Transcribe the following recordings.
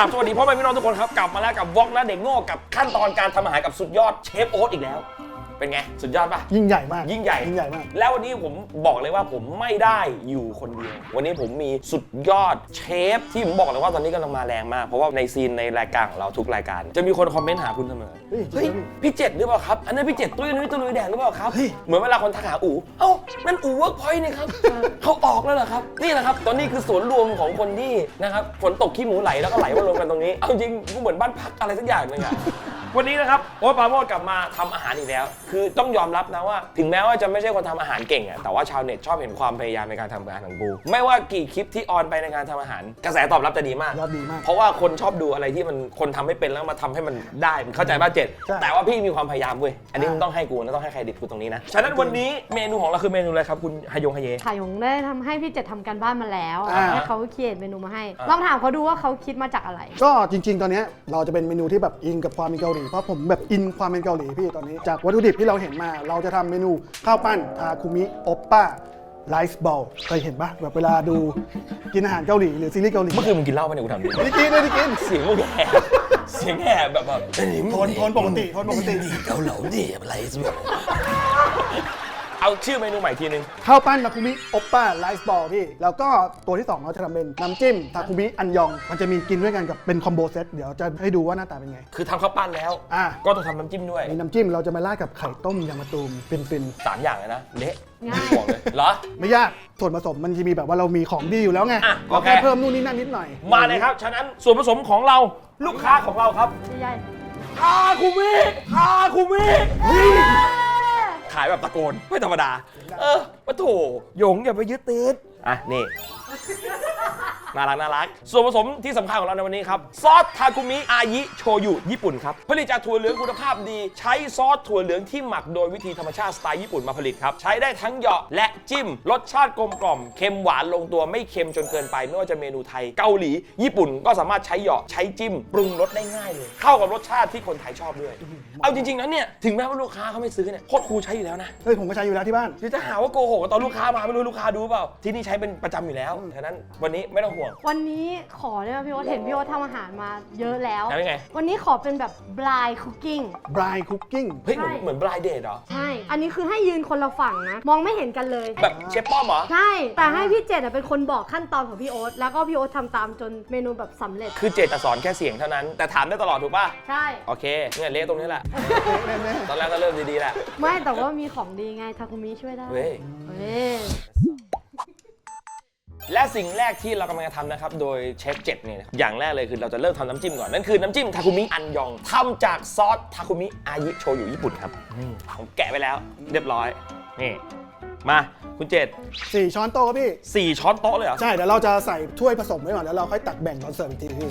กลับสวัสดีพ่อแม่พี่น้องทุกคนครับกลับมาแล้วกับวอกและเด็กโง่กับขั้นตอนการทำอาหารกับสุดยอดเชฟโอ๊ตอีกแล้ว เป็นไง สุดยอดปะยิ่งใหญ่มาก ยิ่งใหญ่ ยิ่งใหญ่มาก แล้ววันนี้ผมบอกเลยว่าผมไม่ได้อยู่คนเดียว วันนี้ผมมีสุดยอดเชฟที่ผมบอกเลยว่าตอนนี้กำลังมาแรงมาก เพราะว่าในซีนในรายการของเราทุกรายการ จะมีคนคอมเมนต์หาคุณเสมอ เฮ้ยเฮ้ยพี่เจ็ดหรือเปล่าครับ อันนั้นพี่เจ็ดตุ้ยนุ้ยตุ้ยนุ้ยแดงหรือเปล่าครับเฮ้ยเหมือนเวลาคนทักหาอู๋เอ้า นั่นอู๋เวิร์กพอยต์นี่ครับ เขาออกแล้วเหรอครับ นี่แหละครับ ตอนนี้คือสวนรวมของคนที่นะครับ ฝนตกขี้หมูไหลแล้วก็ไหลมารวมกันตรงนี้ เอาจริงกูเหมือนบ้านพักอะไรสักอย่างหนึงอะ วันนี้นะครับโอ๊ตปราโมดกลับมาทำอาหารอีกแล้ว คือต้องยอมรับนะว่า ถึงแม้ว่าจะไม่ใช่คนทำอาหารเก่งอะแต่ว่าชาวเน็ตชอบเห็นความพยายามในการทำงานของกู ไม่ว่ากี่คลิปที่ออนไปในการทำอาหาร กระแสตอบรับจะดีมาก ยอดดีมากเพราะว่าคนชอบดูอะไรที่มันคนทำไม่เป็นแล้วมาทำให้มันได้มันเข้าใจป่ะเจ็ดใช่ แต่ว่าพี่มีความพยายามเว้ยอันนี้อ่ามึงต้องให้กูนะต้องให้เครดิตกูตรงนี้นะฉะนั้นวันนี้เมนูของเราคือเมนูอะไรครับคุณฮยงฮเย ถ่ายงได้ทำให้พี่เจ็ดทำการบ้านมาแล้วอ่า ให้เขาเขียนเมนูมาให้ อ่า ลองถามเขาดูว่าเขาคิดมาจากอะไร ก็จริง ๆ ตอนเนี้ยเราจะเป็นเมนูที่แบบอินกับความเป็นเกาหลีเพราะผมแบบอินความเป็นเกาหลีพี่ตอนนี้ จากวัตถุดิบที่เราเห็นมา เราจะทำเมนูข้าวปั้นทาคุมิโอปป้าไลซ์บอลเคยเห็นปะแบบเวลาดู กินอาหารเกาหลีหรือซีรีส์เกาหลีเมื่อคืนมึงกินเหล้าไหมเนี่ยกูถามดิไม่ได้กินไม่ได้กิน เสียงมึงแหบเสียงแหบแบบแบบโทนโทนปกติโทนปกติ เกาเหลาดิอะไรสุด เอาชื่อเมนูใหม่ทีนึง ข้าวปั้นทาคุมิโอปป้าไลซ์บอลพี่ แล้วก็ตัวที่ 2 เราจะทำเป็นน้ำจิ้มทาคุมิอันยอง มันจะมีกินด้วยกันกับเป็นคอมโบเซตเดี๋ยวจะให้ดูว่าหน้าตาเป็นไง คือทำข้าวปั้นแล้ว อะ ก็ต้องทำน้ำจิ้มด้วยมีน้ำจิ้มเราจะมาราดกับไข่ต้มยางมะตูมฟินๆสามอย่างเลยนะเละง่าย บอกเลยเหรอไม่ยากส่วนผสมมันจะมีแบบว่าเรามีของดีอยู่แล้วไงอะเราแค่โอเค เพิ่มนู่นนี่นั่นนิดหน่อยมาเลยครับ ฉะนั้นส่วนผสมของเราลูกค้าของเราครับใหญ่คาคุมิคาคุมิขาย แบบตะโกน ไม่ธรรมดา เออปะโถหยงอย่าไปยึดติดอะนี่ น่ารักน่ารัก ส่วนผสมที่สำคัญของเราในวันนี้ครับ ซอสทาคุมิอายิโชยุญี่ปุ่นครับ ผลิตจากถั่วเหลืองคุณภาพดี ใช้ซอสถั่วเหลืองที่หมักโดยวิธีธรรมชาติสไตล์ญี่ปุ่นมาผลิตครับ ใช้ได้ทั้งเหยาะและจิ้ม รสชาติกลมกล่อมเค็มหวานลงตัวไม่เค็มจนเกินไป ไม่ว่าจะเมนูไทยเกาหลี ญี่ปุ่นก็สามารถใช้เหยาะใช้จิ้มปรุงรสได้ง่ายเลย เข้ากับรสชาติที่คนไทยชอบด้วย เอาจริงๆนะเนี่ยถึงแม้ว่าลูกค้าเขาไม่ซื้อเนี่ยโคตรครูใช้อยู่แล้วนะ เฮ้ยผมก็ใช้อยู่แล้วที่บ้าน เดี๋ยวจะหาว่าโกหกตอนลูกค้ามาไม่รู้ลูกค้าดูเปล่าที่นี่ใช้เป็นประจำอยู่แล้วฉะนั้นวันนี้ไม่ต้องห่วงวันนี้ขอได้ไหมพี่โอ๊ตเห็นพี่โอ๊ตทำอาหารมาเยอะแล้ว แล้วยังไง วันนี้ขอเป็นแบบ blind cooking Brine Cooking เฮ้ยเหมือนใช่ เหมือนบรายเดทเหรอ ใช่ อันนี้คือให้ยืนคนละฝั่งนะ มองไม่เห็นกันเลย แบบเชฟป้อมเหรอ ใช่ แต่ให้พี่เจ็ดอะเป็นคนบอกขั้นตอนของพี่โอ๊ต แล้วก็พี่โอ๊ตทำตามจนเมนูแบบสำเร็จ คือเจตจะสอนแค่เสียงเท่านั้น แต่ถามได้ตลอดถูกป่ะ ใช่ โอเคเนี่ยเละตรงนี้แหละ แน่ตอนแรกก็เริ่มดีๆแหละ ไม่แต่ว่ามีของดีไงทาคุมิช่วยได้เว้ย เว้ย และสิ่งแรกที่เรากำลังจะทำนะครับ โดยเชฟเจ็ดเนี่ยนะอย่างแรกเลยคือเราจะเริ่มทำน้ำจิ้มก่อน นั่นคือน้ำจิ้มทาคุมิอันยองทำจากซอสทาคุมิอายิโชยุญี่ปุ่นครับนี่ผมแกะไปแล้ว เรียบร้อย นี่ มาคุณเจ็ดๆสี่ช้อนโต๊ะครับพี่ สี่ช้อนโต๊ะเลยเหรอ ใช่ เดี๋ยวเราจะใส่ถ้วยผสมไว้ก่อน แล้วเราค่อยตักแบ่งตอนเสิร์ฟอีกทีพี่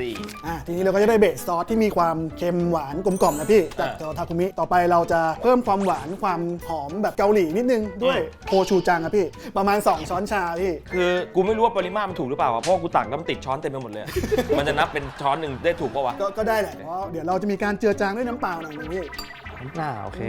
ามสี่ อะทีนี้เราก็จะได้เบสซอสที่มีความเค็มหวานกลมกล่อมนะพี่จากอ่าตัวทาคุมิต่อไปเราจะเพิ่มความหวานความหอมแบบเกาหลีนิดนึงด้วยโคชูจังครับพี่ ประมาณ 2 ช้อนชาพี่ คือกูไม่รู้ว่าปริมาตรมันถูกหรือเปล่าอะเพราะว่ากูตักน้ำติดช้อนเต็มไปหมดเลย มันจะนับเป็นช้อนหนึ่งได้ถูกปะวะก็ก็ได้แหละเพราะเดี๋ยวเราจะมีการเจือจางด้วยน้ำเปล่าหน่อยนึงพี่น่าโอเค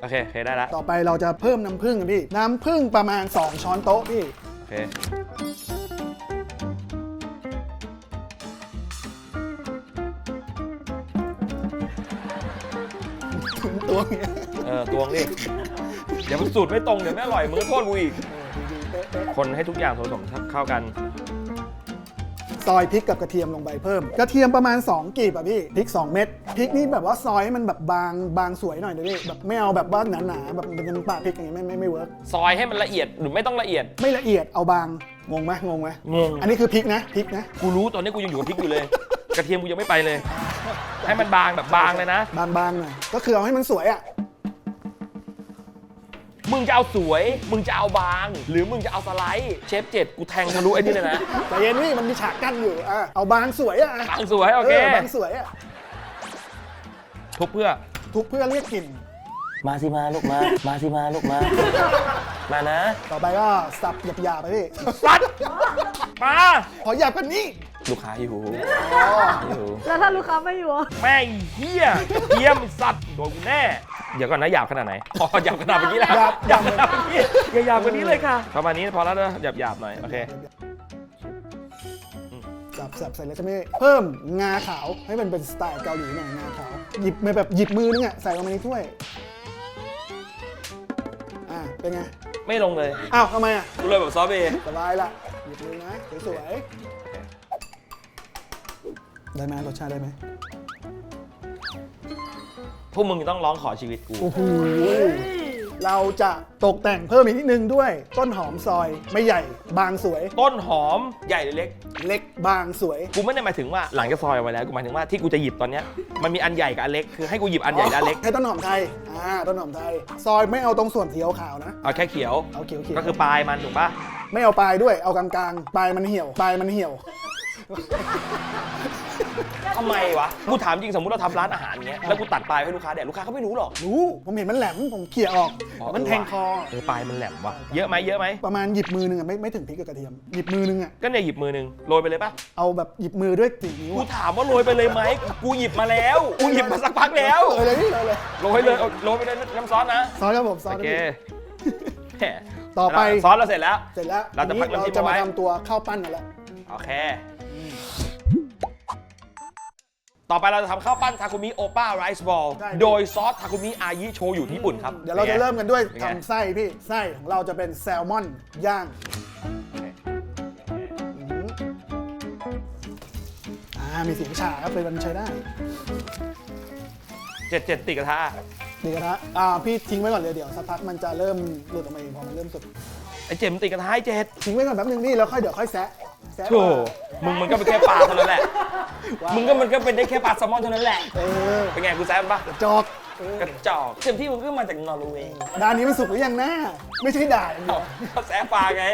โอเค โอเค ได้ละต่อไปเราจะเพิ่มน้ำผึ้งครับพี่ น้ำผึ้งประมาณ 2 ช้อนโต๊ะพี่ โอเค ตัวเนี้ยเออตวงดิเดี๋ยวมันสูตรไม่ตรงเดี๋ยวไม่อร่อยมึงก็โทษกูอีก คนให้ทุกอย่างผสมเข้ากัน ซอยพริกกับกระเทียมลงไปเพิ่ม กระเทียมประมาณ 2กีบอะพี่พริก 2 เม็ดพริกนี่แบบว่าซอยให้มันแบบบางบางสวยหน่อยเลยพี่แบบไม่เอาแบบว่าหนาๆแบบเป็นน้ำปลาพริกอย่างเงี้ยไม่ไม่ไม่เวิร์กซอยให้มันละเอียดหรือไม่ต้องละเอียด ไม่ละเอียดเอาบางงงไหมงงไหมงง อันนี้คือพริกนะพริกนะ กูรู้ตอนนี้กูยังอยู่กับพริกอยู่เลย กระเทียมกูยังไม่ไปเลย ให้มันบางแบบบางเลยนะ บางๆหน่อยก็คือเอาให้มันสวยอะมึงจะเอาสวย มึงจะเอาบาง หรือมึงจะเอาสไลด์ เชฟเจ็ดกูแทงทะลุไอ้นี่เลยนะ แต่เย็นนี่มันมีฉากกั้นอยู่อะเอาบางสวยอะบางสวยโอเค บางสวยอะทุบเพื่อ ทุกเพื่อเรียกกลิ่น มาสิมาลูกมา มาสิมาลูกมา มานะ ต่อไปก็สับหยาบๆไปพี่สัดมา ขอหยาบกันนี้ ลูกค้าอยู่อ๋ออยู่ แล้วถ้าลูกค้าไม่อยู่อะแม่งเฮียเยี่ยมสัตว์โดนกูแน่ เดี๋ยวก่อนนะหยาบขนาดไหน อ๋อหยาบขนาดเมื่อกี้แหละหยาบหยาบขนาดเมื่อกี้อย่าหยาบกว่านี้เลยค่ะ ประมาณนี้พอแล้วนะหยาบหยาบๆหน่อย โอเคสับสับใส่แล้วจะไม่เพิ่มงาขาวให้มันเป็นสไตล์เกาหลีหน่อยงาขาว หยิบมาแบบหยิบมือนึงอะใส่ลงมาในถ้วย อ่าเป็นไง ไม่ลงเลยอ้าวทำไมอะ กูเลยแบบซอฟต์เบย์สบายละหยิบมือนะสวยๆ ได้ไหมรสชาติได้ไหมพวกมึงต้องร้องขอชีวิตกู โอ้โหเราจะตกแต่งเพิ่มอีกนิดนึงด้วย ต้นหอมซอย ไม่ใหญ่ บางสวย ต้นหอมใหญ่หรือเล็ก เล็กบางสวย กูไม่ได้หมายถึงว่าหลังจากซอยเอาไว้แล้ว กูหมายถึงว่าที่กูจะหยิบตอนเนี้ยมันมีอันใหญ่กับอันเล็ก คือให้กูหยิบอันใหญ่กับอันเล็ก ให้ต้นหอมไทยอ่าต้นหอมไทย ซอยไม่เอาตรงส่วนสีขาวๆนะ เอาแค่เขียว เอาเขียวๆ ก็คือปลายมันถูกปะไม่เอาปลายด้วยเอากลางๆปลายมันเหี่ยวปลายมันเหี่ยว ทำไมวะ กูถามจริงสมมติเราทำร้านอาหารเงี้ย แล้วกูตัดปลายให้ลูกค้าแดกลูกค้าเขาไม่รู้หรอก รู้ ผมเห็นมันแหลม ผมเขี่ยออกแต่มันแทงคอ เออปลายมันแหลมว่ะ เยอะไหมเยอะไหม ประมาณหยิบมือหนึ่งอะไม่ไม่ถึงพริกกับกระเทียม หยิบมือหนึ่งอะก็เนี่ยหยิบมือหนึงโรยไปเลยปะเอาแบบหยิบมือด้วยสี่นิ้วกูอะถามว่าโรยไปเลยไหมกูหยิบมาแล้ว กูหยิบมาสักพักแล้วเลยเลยนี่เลยเลยโรยเลยเอาโรยไปเลยน้ำซอสนะ ซอสครับผมซอสโอนะเคพี่ แหมต่อไป ซอสเราเสร็จแล้ว เสร็จแล้วเราจะพักทีนี้น้ำจิ้มเราจะเอาไว้มาทำตัวข้าวปั้นกันแล้วโอเค ต่อไปเราจะทำข้าวปั้นทาคุมิโอป้าไรซ์บอลได้ โดยซอสทาคุมิอายิโชยุญี่ปุ่นครับเดี๋ยวเราจะเริ่มกันด้วยเป็นไงทำไส้พี่ ไส้ของเราจะเป็นแซลมอนย่างอืมอ่ามีเสียงฉาครับเลยมันใช้ได้เจ็ดเจ็ดติดกระทะนี่กระทะอ่าพี่ทิ้งไว้ก่อนเลยเดี๋ยวสักพักมันจะเริ่มหลุดออกมาเองพอมันเริ่มสุกไอ้เจ็ดมันติดกระทะไอ้เจ็ดทิ้งไว้ก่อนแป๊บนึงพี่แล้วค่อยเดี๋ยวค่อยแซะแซะโธ่มึงมันก็เป็นแค่ปลาเท่านั้นแหละ มึงก็มันก็เป็นได้แค่ปลาแซลมอนเท่านั้นแหละ เออเป็นไงกูแซมปะจอกเออกระจอกเต็มที่มึงก็มาจากนอร์เวย์ด้านนี้มันสุกหรือยังนะไม่ใช่ด่าอย่างเดียวเขาแซมปลาไง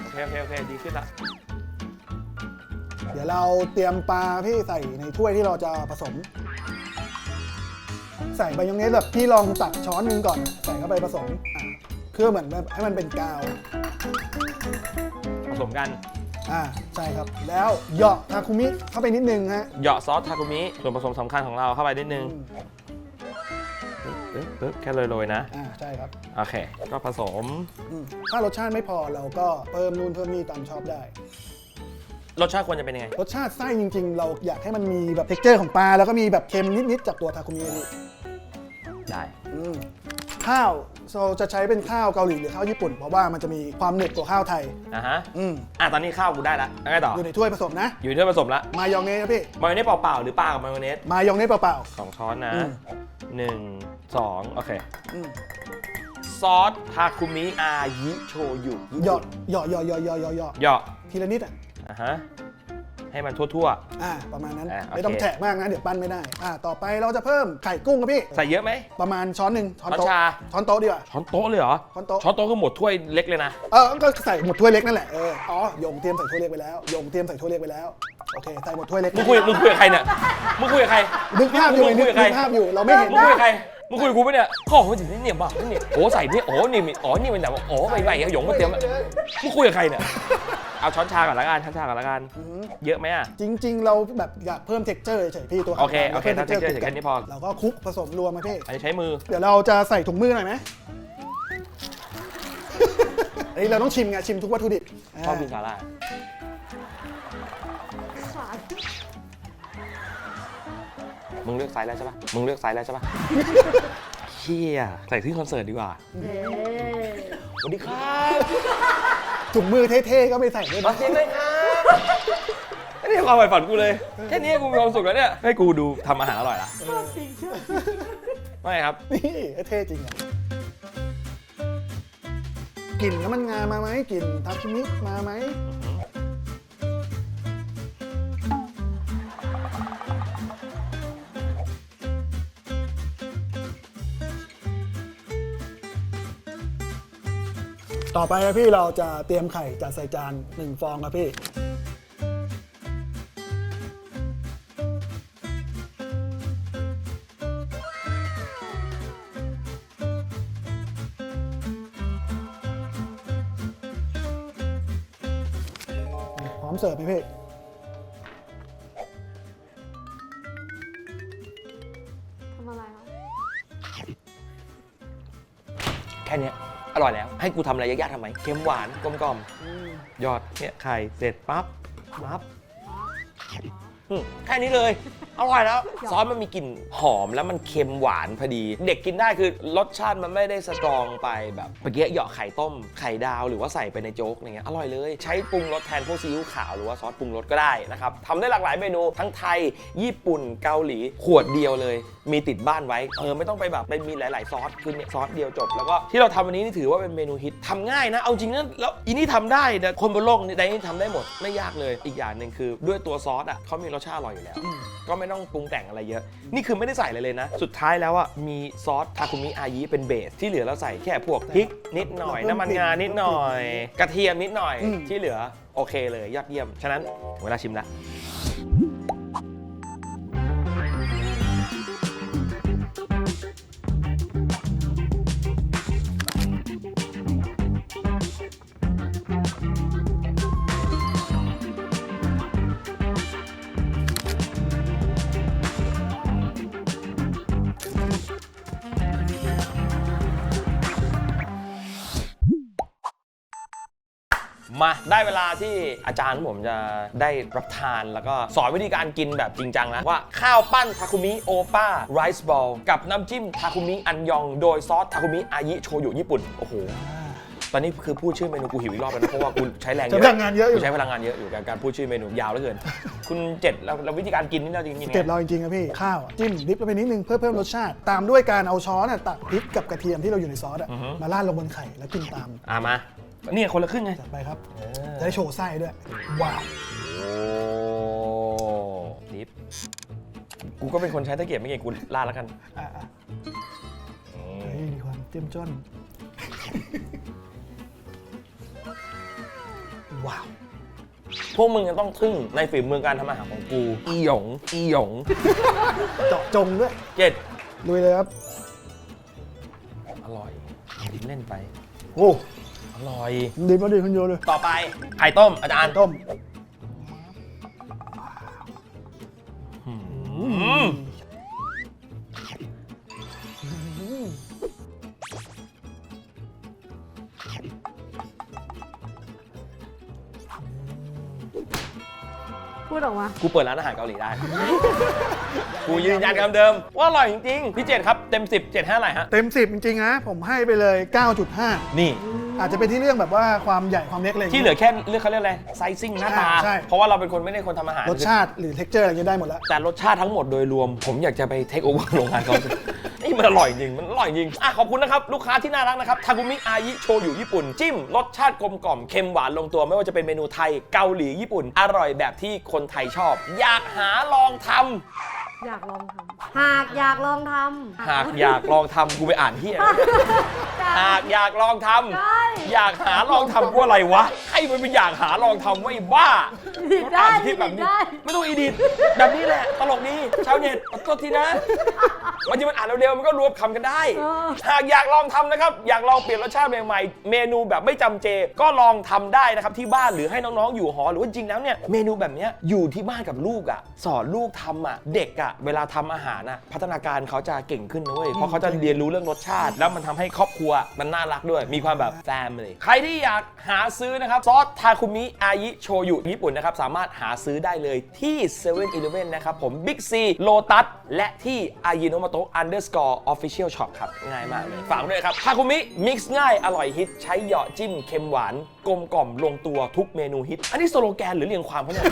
โอเคโอเคโอเคดีขึ้นละ เดี๋ยวเราเตรียมปลาพี่ใส่ในถ้วยที่เราจะผสม ใส่ใบยองเนสแบบพี่ลองตักช้อนหนึงก่อน ใส่เข้าไปผสมอ่าเพื่อเหมือนแบบให้มันเป็นกาวผสมกัน อ่าใช่ครับแล้วเหยาะทาคุมิเข้าไปนิดนึงฮะเหยาะซอสทาคุมิส่วนผสมสำคัญของเราเข้าไปนิดนึงอืมปึ๊บปึ๊บแค่โรยๆนะ อ่าใช่ครับโอเค ก็ผสม อืมถ้ารสชาติไม่พอเราก็เพิ่มนู่นเพิ่มนี่ตามชอบได้ รสชาติควรจะเป็นยังไง รสชาติไส้จริง ๆ เราอยากให้มันมีแบบเท็กเจอร์ของปลาแล้วก็มีแบบเค็มนิดๆจากตัวทาคุมินี่ได้ อืมข้าว เราจะใช้เป็นข้าวเกาหลีหรือข้าวญี่ปุ่น เพราะว่ามันจะมีความหนึบกว่าข้าวไทย อะฮะอืมอะตอนนี้ข้าวกูได้ละแล้วไงต่อ อยู่ในถ้วยผสมนะ อยู่ในถ้วยผสมละมายองเนสครับพี่ มายองเนสเปล่าๆหรือปลากับมายองเนสมายองเนสเปล่า สองช้อนนะอืม หนึ่งสองโอเค ๆอืมซอสทาคุมิอายิโชยุหยอดหยอดหยอดหยอดหยอดหยอดหยอดเหยาะทีละนิดอะอะฮะ ให้มันทั่ว อ่าประมาณนั้นอะโอเค ไม่ต้องแฉะมากนะเดี๋ยวปั้นไม่ได้อ่าต่อไปเราจะเพิ่มไข่กุ้งครับพี่ ๆ ใส่เยอะไหม ประมาณช้อนหนึ่งช้อนโต๊ะช้อนชา ช้อนโต๊ะดีกว่า ช้อนโต๊ะเลยเหรอ ช้อนโต๊ะ ช้อนโต๊ะก็หมดถ้วยเล็กเลยนะ เออก็ใส่หมดถ้วยเล็กนั่นแหละเอออ๋อโยงเตรียมใส่ถ้วยเล็กไปแล้วโยงเตรียมใส่ถ้วยเล็กไปแล้วโอเคใส่หมดถ้วยเล็กมึงคุย มึงคุยกับใครเนี่ย มึงคุยกับใคร นึกภาพอยู่มึงนึคุยกกับใครภาพอยู่เราไม่เห็น มึงคุยกับใคร มึงคุยกับกูปะเนี่ยข้อมันถึงนี่เนี่ยบ้าเนี่ยโอ้ใส่นี่โอ้นี่มีอ๋อนี่เป็นแบบว่าโอ้ใบใบหยงมาเตรียมมึงคุยกับใครเนี่ยเอาช้อนชาก่อนละกันช้อนชาก่อนละกันอืมเยอะไหมอะ จริง ๆ เราแบบอยากเพิ่มเท็กเจอร์เฉยๆพี่ตัวโอเค โอเคพิ่มถ้า texture ติดกัแค่นี้พอเราก็คลุกผสมรวมมาพี่อันนี้ใช้มือ เดี๋ยวเราจะใส่ถุงมือหน่อยไหมอันนี้เราต้องชิมไงชิมทุกวัตถุดิบชอบกินสาหร่ายขวาน มึงเลือกไซส์แล้วใช่ปะมึงเลือกไซส์แล้วใช่ปะเฮียใส่ที่คอนเสิร์ตดีกว่าเอ๊ะสวัสดีครับถุงมือเท่ๆก็ไม่ใส่ด้วยมานะเสียงเลยครับอันนี้ความใฝ่ฝันกูเลย แค่นี้กูมีความสุขแล้วเนี่ย ให้กูดูทำอาหารอร่อยละชอบจริงชอบจริงไม่ครับ นี่เท่จริงอะกลิ่นน้ำมันงามาไหมกลิ่นทาคิมิมาไหม ต่อไปครับพี่เราจะเตรียมไข่จัดใส่จานหนึ่งฟองครับพี่ตเสิร์ฟไหมพี่ อร่อยแล้ว ให้กูทำอะไรยากๆทำไมเค็มหวานกลมกล่อมๆยอดเนี่ยไข่เสร็จปั๊บปั๊บอืมแค่นี้เลย อร่อยแล้ว ซอสมันมีกลิ่นหอมแล้วมันเค็มหวานพอดี เด็กกินได้คือรสชาติมันไม่ได้สตรองไปแบบเมื่อกี้เหยาะไข่ต้มไข่ดาวหรือว่าใส่ไปในโจ๊กอะไรเงี้ยอร่อยเลย ใช้ปรุงรสแทนพวกซีอิ๊วขาวหรือว่าซอสปรุงรสก็ได้นะครับทำได้หลากหลายเมนูทั้งไทย ญี่ปุ่นเกาหลีขวดเดียวเลย มีติดบ้านไว้เออไม่ต้องไปแบบไปมีหลาย ๆ ซอสคือเนี่ยซอสเดียวจบ แล้วก็ที่เราทำวันนี้นี่ถือว่าเป็นเมนูฮิตทำง่ายนะเอาจริงนะแล้วอีนี่ทำได้แต่คนบนโลกในนี้ทำได้หมดไม่ยากเลย อีกอย่างหนึ่งคือด้วยตัวซอสอะเขามีรสชาติอร่อยอยู่แล้วก็ไม่ต้องปรุงแต่งอะไรเยอะ นี่คือไม่ได้ใส่อะไรเลยนะ สุดท้ายแล้วอะมีซอสทาคุมิอายิเป็นเบส ที่เหลือเราใส่แค่พวกพริกนิดหน่อยน้ำมันงานิดหน่อย กระเทียมนิดหน่อยอืมที่เหลือโอเคเลยยอดเยี่ยม ฉะนั้นถึงเวลาชิมละ มาได้เวลาที่อาจารย์ผมจะได้รับทานแล้วก็สอนวิธีการกินแบบจริงจังแล้วว่าข้าวปั้นทาคุมิโอป้าไรซ์บอลกับน้ำจิ้มทาคุมิอันยอง โดยซอสทาคุมิอายิโชยุญี่ปุ่น โอ้โห ตอนนี้คือพูดชื่อเมนูกูหิวอีกรอบแล้วนะ เพราะว่ากูใช้แรงเยใช้อะพลังงานเยอะอยู่ กูใช้พลังงานเยอะอยู่กับการพูดชื่อเมนูยาวเหลือเกิน คุณเจ็ดแล้วแล้ววิธีการกินนี่เราจริงๆยังไง เก็บเราจริงๆครับพี่ ข้าวอะจิ้มดิบลงไปนิดนึงเพื่อเพิ่มรสชาติ ตามด้วยการเอาช้อนอะตักพริกกับกระเทียมที่เราอยู่ในซอสอะอือฮึ มาราดลงบนไข่แล้วกินตาม อะมา เนี่ยคนละครึ่งไง จัดไปครับจะได้โชว์ไส้ด้วย ว้าวโอ้ดิฟกูก็เป็นคนใช้ตะเกียบไม่เก่งกูลาดแล้วกันอะอะเฮ้ยมีความเจ้มจ้น ว้าว พวกมึงจะต้องทึ่งในฝีมือการทำอาหารของกู อีหยงอีหยงเจาะจงด้วยเจ็ดลุยเลยครับ อร่อยดิบเล่นไป โอ้ อร่อย ดีมาดีขึ้นเยอะเลยต่อไปไข่ต้มอาจารย์ต้มอืมพูดออกมากูเปิดร้านอาหารเกาหลีได้ กูยืนยันคำเดิม ว่าอร่อยจริงๆพี่เจ็ดครับเต็ม 10 7 5อะไรฮะ เต็ม 10 จริงๆนะ ผมให้ไปเลย 9.5 นี่ อาจจะเป็นที่เรื่องแบบว่าความใหญ่ความเล็กอะไรย่างที่งี้ย เหลือแค่เรื่องเขาเรียกอะไรไซซิ่งหน้าตา ใช่ เพราะว่าเราเป็นคนไม่ได้คนทำอาหาร รสชาติหรือเท็กเจอร์อะไรเงี้ยได้หมดแล้ว แต่รสชาติทั้งหมดโดยรวม ผมอยากจะไปเทคโอเวอร์โรงงานเขา นี่มันอร่อยจริง มันอร่อยจริงอะขอบคุณนะครับ ลูกค้าที่น่ารักนะครับทากุมิอายิโชยุญี่ปุ่น จิ้ม รสชาติกลมกล่อมเค็มหวานลงตัว ไม่ว่าจะเป็นเมนูไทยเกาหลีญี่ปุ่น อร่อยแบบที่คนไทยชอบ อยากหาลองทำ อยากลองทำหากอยากลองทำหากอยากลองทำกูไปอ่านที่อะไรหากอยากลองทำได้อยากหาลองทำกูอะไรวะให้มันไปอยากหาลองทำว่าไอ้บ้าดิดได้อ่านดิที่ดแบบนี้ได้ไม่ต้องอีดิทแบบนี้แหละ ตลกดีชาวเน็ตขอโทษทีนะวันที่มันอ่านเร็วๆมันก็รวบคำกันได้เออหากอยากลองทำนะครับ อยากลองเปลี่ยนรสชาติใหม่ๆเมนูแบบไม่จำเจ ก็ลองทำได้นะครับที่บ้านหรือให้น้องๆอยู่หอหรือว่าจริงๆแล้วเนี่ยเมนูแบบเนี้ยอยู่ที่บ้านกับลูกอะสอนลูกทำอะเด็กอะเวลาทำอาหารอะพัฒนาการเขาจะเก่งขึ้นนะเว้ยเพราะเขาจะเรียนรู้เรื่องรสชาติ แล้วมันทำให้ครอบครัวมันน่ารักด้วย มีความแบบ family ใครที่อยากหาซื้อนะครับซอสทาคุมิอายิโชยุญี่ปุ่นนะครับสามารถหาซื้อได้เลยที่7 e เ e ่ e อนะครับผม Big C Lotus และที่ Ajinomoto Underscore Official Shop ครับ ง่ายมากเลย ฝากด้วยครับทาคุมิมิกซ์ง่ายอร่อยฮิตใช้เหยาะจิ้มเค็มหวาน กลมกล่อมลงตัวทุกเมนูฮิต อันนี้สโลแกนหรือเรียงความเขาเนี่ย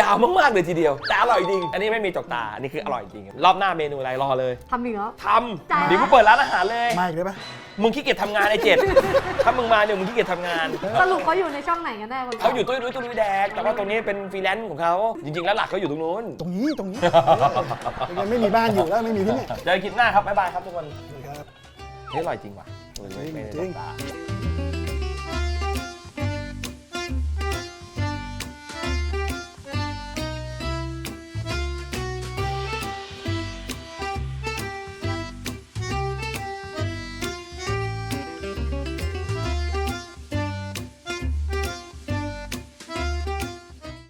ยาวมากๆเลยทีเดียว แต่อร่อยจริง อันนี้ไม่มีจกตา อันนี้คืออร่อยจริง รอบหน้าเมนูอะไรรอเลยทำอีกแล้วทจ้าำเดี๋ยวกูเปิดร้านอาหารเลย มาอีกได้ปะมึงขี้เกียจทำงานไอ้เจ็ด ถ้ามึงมาเนี่ยมึงขี้เกียจทำงาน สรุปเขาอยู่ในช่องไหนกันแน่คนเขาอยู่ตุ้ยนุ้ยตุ้ยนุ้ยแดก แต่ว่าตรงนี้เป็นฟรีแลนซ์ของเขา จริง ๆ แล้วหลักเขาอยู่ตรงนู้นตรงนี้ตรงนี้เออยังไม่มีบ้านอยู่แล้วไม่มีที่เนี่ยเจอกันคลิปหน้าครับบ๊ายบายครับทุกคนสวัสดีครับ เฮ้ยอร่อยจริงว่ะเออไม่ไม่ได้จริงตกตา